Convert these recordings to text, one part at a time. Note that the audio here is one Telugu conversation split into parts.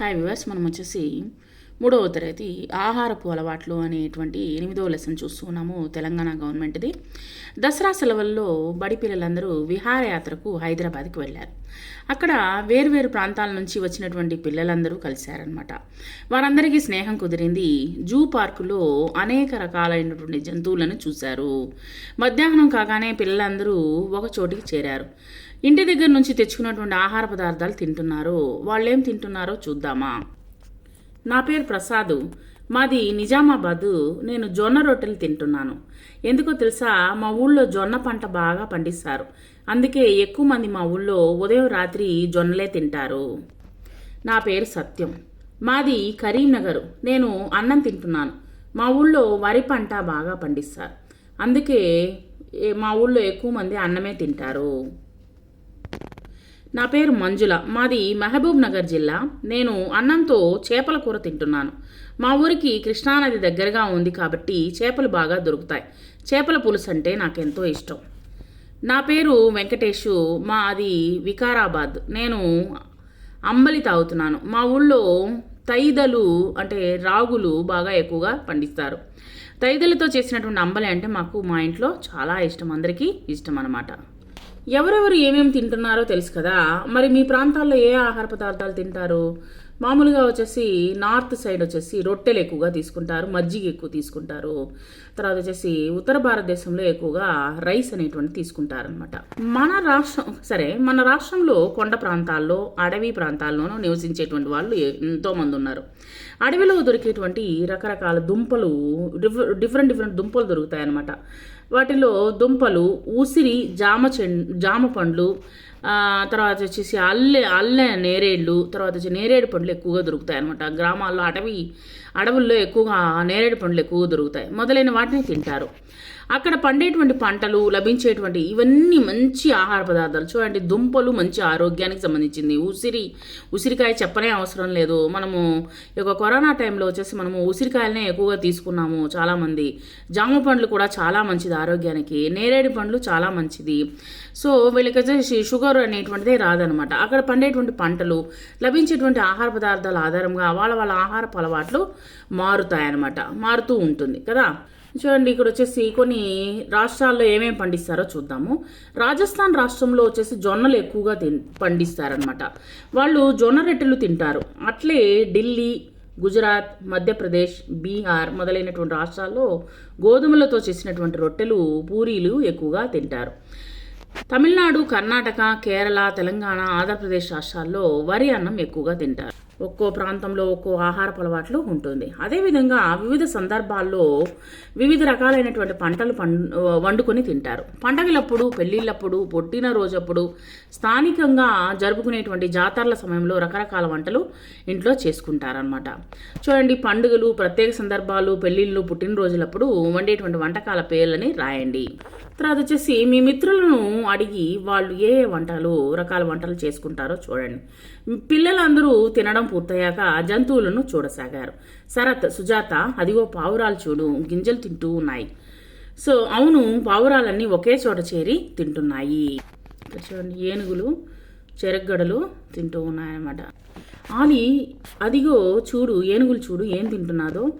హాయ్ వివర్స్ మనం వచ్చేసి మూడవ తరగతి ఆహారపు అలవాట్లు అనేటువంటి ఎనిమిదవ లెసన్ చూస్తున్నాము తెలంగాణ గవర్నమెంట్ది దసరా సెలవుల్లో బడి పిల్లలందరూ విహారయాత్రకు హైదరాబాద్కి వెళ్ళారు. అక్కడ వేరువేరు ప్రాంతాల నుంచి వచ్చినటువంటి పిల్లలందరూ కలిశారనమాట వారందరికీ స్నేహం కుదిరింది. జూ పార్కులో అనేక రకాలైనటువంటి జంతువులను చూశారు. మధ్యాహ్నం కాగానే పిల్లలందరూ ఒక చోటికి చేరారు. ఇంటి దగ్గర నుంచి తెచ్చుకున్నటువంటి ఆహార పదార్థాలు తింటున్నారు. వాళ్ళేం తింటున్నారో చూద్దామా. నా పేరు ప్రసాద్. మాది నిజామాబాదు. నేను జొన్న రొట్టెలు తింటున్నాను. ఎందుకో తెలుసా మా ఊళ్ళో జొన్న పంట బాగా పండిస్తారు. అందుకే ఎక్కువ మంది మా ఊళ్ళో ఉదయం రాత్రి జొన్నలే తింటారు. నా పేరు సత్యం. మాది కరీంనగర్. నేను అన్నం తింటున్నాను. మా ఊళ్ళో వరి పంట బాగా పండిస్తారు. అందుకే మా ఊళ్ళో ఎక్కువ మంది అన్నమే తింటారు. నా పేరు మంజుల. మాది మహబూబ్ నగర్ జిల్లా. నేను అన్నంతో చేపల కూర తింటున్నాను. మా ఊరికి కృష్ణానది దగ్గరగా ఉంది కాబట్టి చేపలు బాగా దొరుకుతాయి. చేపల పులుసు అంటే నాకెంతో ఇష్టం. నా పేరు వెంకటేషు. మాది వికారాబాద్. నేను అంబలి తాగుతున్నాను. మా ఊళ్ళో తైదలు అంటే రాగులు బాగా ఎక్కువగా పండిస్తారు. తైదలతో చేసినటువంటి అంబలి అంటే మాకు మా ఇంట్లో చాలా ఇష్టం. అందరికీ ఇష్టం అన్నమాట. ఎవరెవరు ఏమేమి తింటున్నారో తెలుసు కదా. మరి మీ ప్రాంతాల్లో ఏ ఆహార పదార్థాలు తింటారు? మామూలుగా వచ్చేసి నార్త్ సైడ్ వచ్చేసి రొట్టెలు ఎక్కువగా తీసుకుంటారు మజ్జిగ ఎక్కువ తీసుకుంటారు. తర్వాత వచ్చేసి ఉత్తర భారతదేశంలో ఎక్కువగా రైస్ అనేటువంటి తీసుకుంటారనమాట మన రాష్ట్రం సరే మన రాష్ట్రంలో కొండ ప్రాంతాల్లో అడవి ప్రాంతాల్లోనూ నివసించేటువంటి వాళ్ళు ఎంతోమంది ఉన్నారు. అడవిలో దొరికేటువంటి రకరకాల దుంపలు డిఫ- డిఫరెంట్ డిఫరెంట్ దుంపలు దొరుకుతాయన్నమాట. వాటిలో దుంపలు ఉసిరి జామ చెం జామ పండ్లు తర్వాత వచ్చేసి అల్లె అల్లె నేరేళ్ళు తర్వాత వచ్చి నేరేడు పండ్లు ఎక్కువగా దొరుకుతాయి అనమాట గ్రామాల్లో అటవీ అడవుల్లో ఎక్కువగా నేరేడు పండ్లు ఎక్కువగా దొరుకుతాయి. మొదలైన వాటిని తింటారు. అక్కడ పండేటువంటి పంటలు లభించేటువంటి ఇవన్నీ మంచి ఆహార పదార్థాలు. చూడండి దుంపలు మంచి ఆరోగ్యానికి సంబంధించింది. ఉసిరి ఉసిరికాయ చెప్పనే అవసరం లేదు. మనము ఈ యొక్క కరోనా టైంలో వచ్చేసి మనము ఉసిరికాయలనే ఎక్కువగా తీసుకున్నాము చాలామంది. జామ పండ్లు కూడా చాలా మంచిది ఆరోగ్యానికి. నేరేడు పండ్లు చాలా మంచిది. సో వీళ్ళకి వచ్చేసి షుగర్ అనేటువంటిదే రాదనమాట. అక్కడ పండేటువంటి పంటలు లభించేటువంటి ఆహార పదార్థాల ఆధారంగా వాళ్ళ వాళ్ళ ఆహారపు అలవాట్లు మారుతాయన్నమాట మారుతూ ఉంటుంది కదా? చూడండి ఇక్కడ వచ్చేసి కొన్ని రాష్ట్రాల్లో ఏమేమి పండిస్తారో చూద్దాము. రాజస్థాన్ రాష్ట్రంలో వచ్చేసి జొన్నలు ఎక్కువగా తిన్ పండిస్తారనమాట. వాళ్ళు జొన్న రొట్టెలు తింటారు. అట్లే ఢిల్లీ గుజరాత్ మధ్యప్రదేశ్ బీహార్ మొదలైనటువంటి రాష్ట్రాల్లో గోధుమలతో చేసినటువంటి రొట్టెలు పూరీలు ఎక్కువగా తింటారు. తమిళనాడు కర్ణాటక కేరళ తెలంగాణ ఆంధ్రప్రదేశ్ రాష్ట్రాల్లో వరి అన్నం ఎక్కువగా తింటారు. ఒక్కో ప్రాంతంలో ఒక్కో ఆహారపు అలవాట్లు ఉంటుంది. అదేవిధంగా వివిధ సందర్భాల్లో వివిధ రకాలైనటువంటి పంటలు వండుకొని తింటారు. పండగలప్పుడు పెళ్ళిళ్ళప్పుడు పుట్టినరోజప్పుడు స్థానికంగా జరుపుకునేటువంటి జాతరల సమయంలో రకరకాల వంటలు ఇంట్లో చేసుకుంటారనమాట చూడండి పండుగలు ప్రత్యేక సందర్భాలు పెళ్ళిళ్ళు పుట్టినరోజులప్పుడు వండేటువంటి వంటకాల పేర్లని రాయండి. తర్వాత వచ్చేసి మీ మిత్రులను అడిగి వాళ్ళు ఏ ఏ వంటలు రకాల వంటలు చేసుకుంటారో చూడండి. పిల్లలందరూ తినడం పూర్తయ్యాక జంతువులను చూడసాగారు. శరత్ సుజాత అదిగో పావురాలు చూడు గింజలు తింటూ ఉన్నాయి. సో అవును పావురాలన్నీ ఒకే చోట చేరి తింటున్నాయి. చూడండి ఏనుగులు చెరగడలు తింటూ ఉన్నాయన్నమాట. ఆలి అదిగో చూడు ఏనుగులు చూడు ఏం తింటున్నాదో.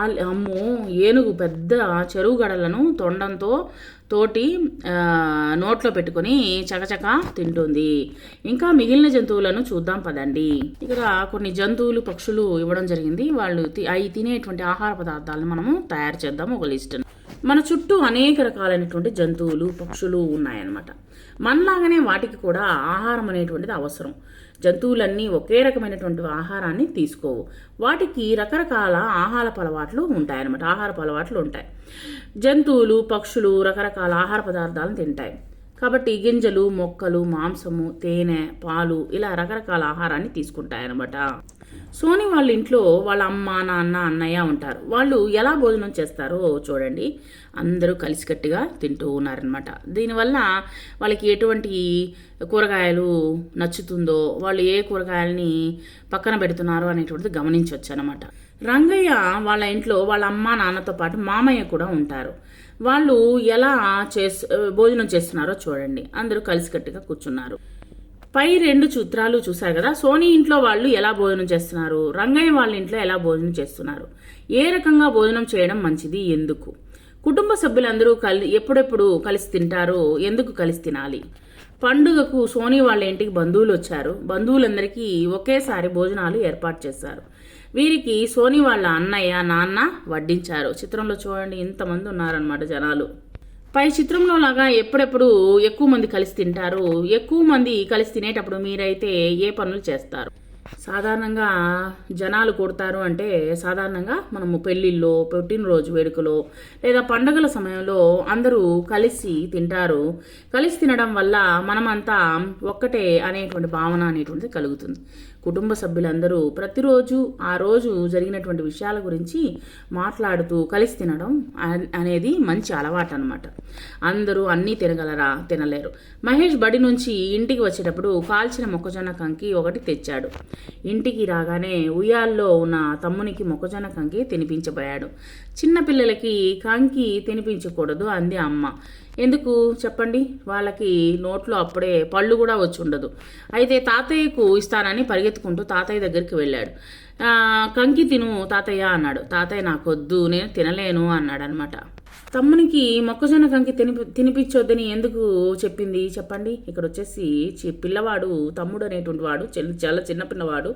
అమ్మో ఏనుగు పెద్ద చెరువు గడలను తొండంతో తోటి నోట్లో పెట్టుకొని చకచక తింటుంది. ఇంకా మిగిలిన జంతువులను చూద్దాం పదండి. ఇక్కడ కొన్ని జంతువులు పక్షులు ఇవ్వడం జరిగింది. వాళ్ళు తి- అవి తినేటువంటి ఆహార పదార్థాలను మనము తయారు చేద్దాం ఒక లిస్ట్. మన చుట్టూ అనేక రకాలైనటువంటి జంతువులు పక్షులు ఉన్నాయన్నమాట. మనలాగానే వాటికి కూడా ఆహారం అనేటువంటిది అవసరం. జంతువులన్నీ ఒకే రకమైనటువంటి ఆహారాన్ని తీసుకోవు. వాటికి రకరకాల ఆహార అలవాట్లు ఉంటాయన్నమాట. ఆహారపు అలవాట్లు ఉంటాయి. జంతువులు పక్షులు రకరకాల ఆహార పదార్థాలను తింటాయి. కాబట్టి గింజలు మొక్కలు మాంసము తేనె పాలు ఇలా రకరకాల ఆహారాన్ని తీసుకుంటాయన్నమాట. సోని వాళ్ళ ఇంట్లో వాళ్ళ అమ్మ నాన్న అన్నయ్య ఉంటారు. వాళ్ళు ఎలా భోజనం చేస్తారో చూడండి. అందరూ కలిసికట్టుగా తింటూ ఉన్నారనమాట దీనివల్ల వాళ్ళకి ఎటువంటి కూరగాయలు నచ్చుతుందో వాళ్ళు ఏ కూరగాయలని పక్కన పెడుతున్నారో అనేటువంటిది గమనించవచ్చు అనమాట రంగయ్య వాళ్ళ ఇంట్లో వాళ్ళ అమ్మ నాన్నతో పాటు మామయ్య కూడా ఉంటారు. వాళ్ళు ఎలా చేస్ భోజనం చేస్తున్నారో చూడండి. అందరూ కలిసికట్టుగా కూర్చున్నారు. పై రెండు చిత్రాలు చూశారు కదా. సోనీ ఇంట్లో వాళ్ళు ఎలా భోజనం చేస్తున్నారు? రంగయ్య వాళ్ళ ఇంట్లో ఎలా భోజనం చేస్తున్నారు? ఏ రకంగా భోజనం చేయడం మంచిది? ఎందుకు? కుటుంబ సభ్యులందరూ కలి ఎప్పుడెప్పుడు కలిసి తింటారు? ఎందుకు కలిసి తినాలి? పండుగకు సోనీ వాళ్ళ ఇంటికి బంధువులు వచ్చారు. బంధువులందరికీ ఒకేసారి భోజనాలు ఏర్పాటు చేశారు. వీరికి సోనీ వాళ్ళ అన్నయ్య నాన్న వడ్డించారు. చిత్రంలో చూడండి ఇంతమంది ఉన్నారనమాట జనాలు. పై చిత్రంలో లాగా ఎప్పుడెప్పుడు ఎక్కువ మంది కలిసి తింటారు? ఎక్కువ మంది కలిసి తినేటప్పుడు మీరైతే ఏ పనులు చేస్తారు? సాధారణంగా జనాలు కొడతారు అంటే సాధారణంగా మనము పెళ్ళిళ్ళో పుట్టినరోజు వేడుకలో లేదా పండగల సమయంలో అందరూ కలిసి తింటారు. కలిసి తినడం వల్ల మనమంతా ఒక్కటే అనేటువంటి భావన అనేటువంటిది కలుగుతుంది. కుటుంబ సభ్యులందరూ ప్రతిరోజు ఆ రోజు జరిగినటువంటి విషయాల గురించి మాట్లాడుతూ కలిసి తినడం అనేది మంచి అలవాటు అనమాట అందరూ అన్నీ తినగలరా? తినలేరు. మహేష్ బడి నుంచి ఇంటికి వచ్చేటప్పుడు కాల్చిన మొక్కజొన్న కంకి ఒకటి తెచ్చాడు. ఇంటికి రాగానే ఉయ్యాల్లో ఉన్న తమ్మునికి మొక్కజొన్న కంకి తినిపించబోయాడు. చిన్నపిల్లలకి కంకి తినిపించకూడదు అంది అమ్మ. ఎందుకు? చెప్పండి. వాళ్ళకి నోట్లో అప్పుడే పళ్ళు కూడా వచ్చి ఉండదు. అయితే తాతయ్యకు ఇస్తానని పరిగెత్తుకుంటూ తాతయ్య దగ్గరికి వెళ్ళాడు. కంకి తిను తాతయ్య అన్నాడు. తాతయ్య నాకొద్దు నేను తినలేను అన్నాడు అనమాట తమ్మునికి మొక్కజొన్న కంకి తిని తినిపించొద్దని ఎందుకు చెప్పింది? చెప్పండి. ఇక్కడ వచ్చేసి చి- పిల్లవాడు తమ్ముడు అనేటువంటి వాడు చిన్న- చాలా చిన్నపిల్లవాడు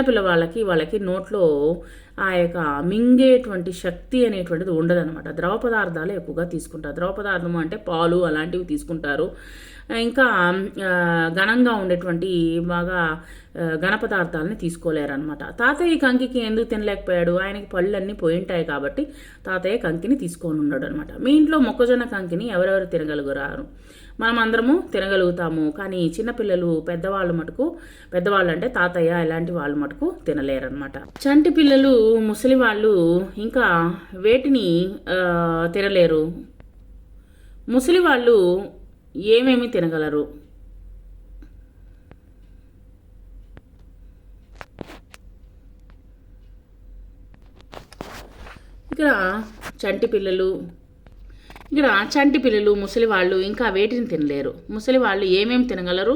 పిల్లవాడు. వాళ్ళకి నోట్లో ఆ యొక్క మింగేటువంటి శక్తి అనేటువంటిది ఉండదన్నమాట. ద్రవ పదార్థాలు ఎక్కువగా తీసుకుంటారు. ద్రవ పదార్థము అంటే పాలు అలాంటివి తీసుకుంటారు. ఇంకా ఘనంగా ఉండేటువంటి బాగా ఆ, ఘన పదార్థాలని తీసుకోలేరనమాట తాతయ్య కంకికి ఎందుకు తినలేకపోయాడు? ఆయనకి పళ్ళు అన్నీ పోయింటాయి కాబట్టి తాతయ్య కంకిని తీసుకొని ఉన్నాడు అనమాట మీ ఇంట్లో మొక్కజొన్న కంకిని ఎవరెవరు తినగలుగురారు మనం అందరము తినగలుగుతాము కానీ చిన్నపిల్లలు పెద్దవాళ్ళు మటుకు పెద్దవాళ్ళు అంటే తాతయ్య ఇలాంటి వాళ్ళు మటుకు తినలేరనమాట చంటి పిల్లలు ముసలి వాళ్ళు ఇంకా వేటిని తినలేరు? ముసలి వాళ్ళు ఏమేమి తినగలరు? ఇక్కడ చంటి పిల్లలు ఇక్కడ చంటి పిల్లలు ముసలి వాళ్ళు ఇంకా వేటిని తినలేరు. ముసలి వాళ్ళు ఏమేమి తినగలరు?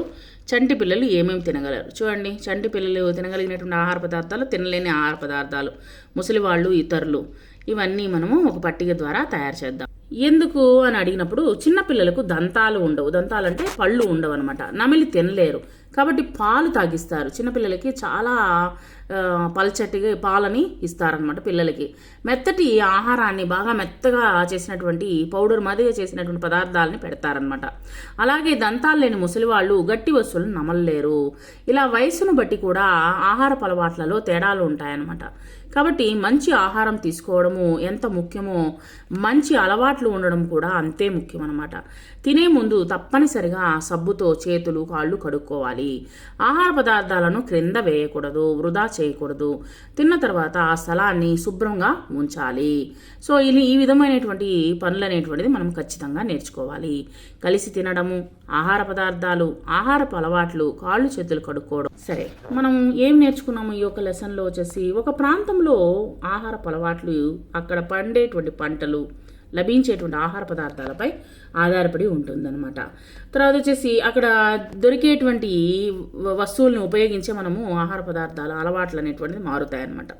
చంటి పిల్లలు ఏమేమి తినగలరు? చూడండి చంటి పిల్లలు తినగలిగినటువంటి ఆహార పదార్థాలు తినలేని ఆహార పదార్థాలు ముసలి వాళ్ళు ఇతరులు. ఇవన్నీ మనము ఒక పట్టిక ద్వారా తయారు చేద్దాం. ఎందుకు అని అడిగినప్పుడు చిన్నపిల్లలకు దంతాలు ఉండవు. దంతాలు అంటే పళ్ళు ఉండవు అనమాట నమిలి తినలేరు. కాబట్టి పాలు తాగిస్తారు. చిన్నపిల్లలకి చాలా ఆ, పల్చటిగా పాలని ఇస్తారనమాట పిల్లలకి. మెత్తటి ఆహారాన్ని బాగా మెత్తగా చేసినటువంటి పౌడర్ మాదిరిగా చేసినటువంటి పదార్థాలని పెడతారనమాట అలాగే దంతాలు లేని ముసలి వాళ్ళు గట్టి వస్తువులను నమలలేరు. ఇలా వయసును బట్టి కూడా ఆహారపు అలవాట్లలో తేడాలు ఉంటాయన్నమాట. కాబట్టి మంచి ఆహారం తీసుకోవడము ఎంత ముఖ్యమో మంచి అలవాట్లు ఉండడం కూడా అంతే ముఖ్యం అనమాట తినే ముందు తప్పనిసరిగా సబ్బుతో చేతులు కాళ్ళు కడుక్కోవాలి. ఆహార పదార్థాలను క్రింద వేయకూడదు వృధా చేయకూడదు. తిన్న తర్వాత ఆ స్థలాన్ని శుభ్రంగా ఉంచాలి. సో ఇది ఈ విధమైనటువంటి పనులు అనేటువంటిది మనం ఖచ్చితంగా నేర్చుకోవాలి. కలిసి తినడము ఆహార పదార్థాలు ఆహారపు అలవాట్లు కాళ్ళు చేతులు కడుక్కోవడం. సరే మనం ఏం నేర్చుకున్నాము ఈ యొక్క లెసన్లో వచ్చేసి ఒక ప్రాంతంలో ఆహార అలవాట్లు అక్కడ పండేటువంటి పంటలు లభించేటువంటి ఆహార పదార్థాలపై ఆధారపడి ఉంటుందన్నమాట. తర్వాత వచ్చేసి అక్కడ దొరికేటువంటి వస్తువులను ఉపయోగించే మనము ఆహార పదార్థాల అలవాట్లు అనేటువంటిది మారుతాయన్నమాట.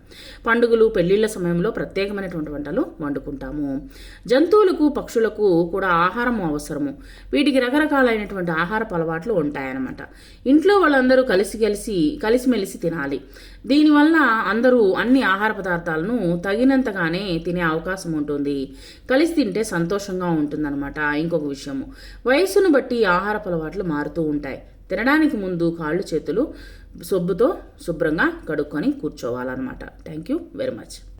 పండుగలు పెళ్ళిళ్ళ సమయంలో ప్రత్యేకమైనటువంటి వంటలు వండుకుంటాము. జంతువులకు పక్షులకు కూడా ఆహారం అవసరము. వీటికి రకరకాలైనటువంటి ఆహారపు అలవాట్లు ఉంటాయన్నమాట. ఇంట్లో వాళ్ళందరూ కలిసి కలిసి కలిసిమెలిసి తినాలి. దీనివల్ల అందరూ అన్ని ఆహార పదార్థాలను తగినంతగానే తినే అవకాశం ఉంటుంది. కలిసి తింటే సంతోషంగా ఉంటుందన్నమాట. ఇంకొక విషయము. వయసును బట్టి ఆహారపు అలవాట్లు మారుతూ ఉంటాయి. తినడానికి ముందు కాళ్ళు చేతులు సొబ్బుతో శుభ్రంగా కడుక్కొని కూర్చోవాలన్నమాట. Thank you very much